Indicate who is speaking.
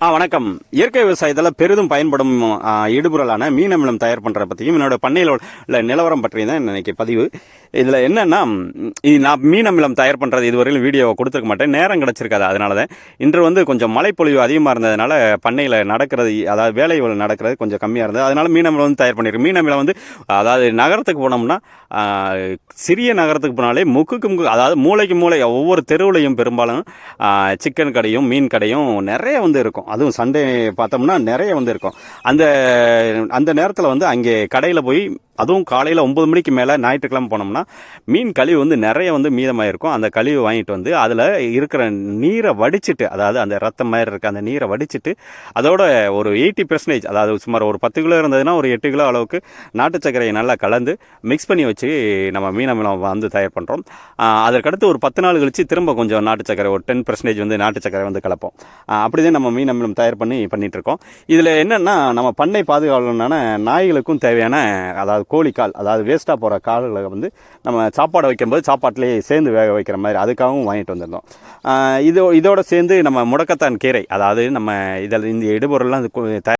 Speaker 1: ஆ வணக்கம். இயற்கை விவசாயத்தில் பெரிதும் பயன்படும் ஆ, இடுபொருளான மீன் அமிலம் தயார் பண்ணுறத பற்றியும் என்னோட பண்ணையில் உள்ள நிலவரம் பற்றியும் தான் இன்றைக்கி பதிவு. இதில் என்னென்னா இது நான் மீன் அமிலம் தயார் பண்ணுறது இதுவரையிலும் வீடியோ கொடுத்துருக்க மாட்டேன். நேரம் கிடச்சிருக்காது அதனால தான் இன்று வந்து கொஞ்சம் மழைப்பொழிவு அதிகமாக இருந்ததுனால பண்ணையில் நடக்கிறது அதாவது வேலைகள் நடக்கிறது கொஞ்சம் கம்மியாக இருந்தது. அதனால் மீன் அமிலம் வந்து தயார் பண்ணியிருக்கேன் மீன் அமிலம் வந்து அதாவது நகரத்துக்கு போனோம்னா சிறிய நகரத்துக்கு போனாலே முக்குக்கு முக்கு அதாவது மூளைக்கு மூளை ஒவ்வொரு தெருவுலையும் பெரும்பாலும் சிக்கன் கடையும் மீன் கடையும் நிறைய வந்து இருக்கும். அதுவும் சண்டே பார்த்தோம்னா நிறைய வந்து இருக்கும் அந்த அந்த நேரத்தில் வந்து அங்கே கடையில் போய் அதுவும் காலையில் ஒம்பது மணிக்கு மேலே ஞாயிற்றுக்கிழமை போனோம்னா மீன் கழிவு வந்து நிறைய வந்து மீதமாக இருக்கும் அந்த கழிவு வாங்கிட்டு வந்து அதில் இருக்கிற நீரை வடிச்சிட்டு அதாவது அந்த ரத்தம் மாதிரி இருக்க அந்த நீரை வடிச்சிட்டு அதோட ஒரு எயிட்டி பெர்சன்டேஜ் அதாவது சுமார் ஒரு பத்து கிலோ இருந்ததுன்னா ஒரு எட்டு கிலோ அளவுக்கு நாட்டு சர்க்கரையை நல்லா கலந்து மிக்ஸ் பண்ணி வச்சு நம்ம மீன் அமிலம் வந்து தயார் பண்ணுறோம் அதற்கடுத்து ஒரு பத்து நாள் கழிச்சு திரும்ப கொஞ்சம் நாட்டு சர்க்கரை ஒரு டென் பெர்சன்டேஜ் வந்து நாட்டு சர்க்கரை வந்து கலப்போம். அப்படி தான் நம்ம மீன் அமிலம் தயார் பண்ணி பண்ணிட்டு இருக்கோம் இதில் என்னென்னா நம்ம பண்ணை பாதுகாவலனான நாய்களுக்கும் தேவையான அதாவது கோழிக்கால் அதாவது வேஸ்ட்டாக போகிற கால்களை வந்து நம்ம சாப்பாடு வைக்கும்போது சாப்பாட்டிலே சேர்ந்து வேக வைக்கிற மாதிரி அதுக்காகவும் வாங்கிட்டு வந்திருந்தோம். இதோ இதோட சேர்ந்து நம்ம முடக்கத்தான் கீரை அதாவது நம்ம இதில் இந்த இடுபொருள்லாம் தயார்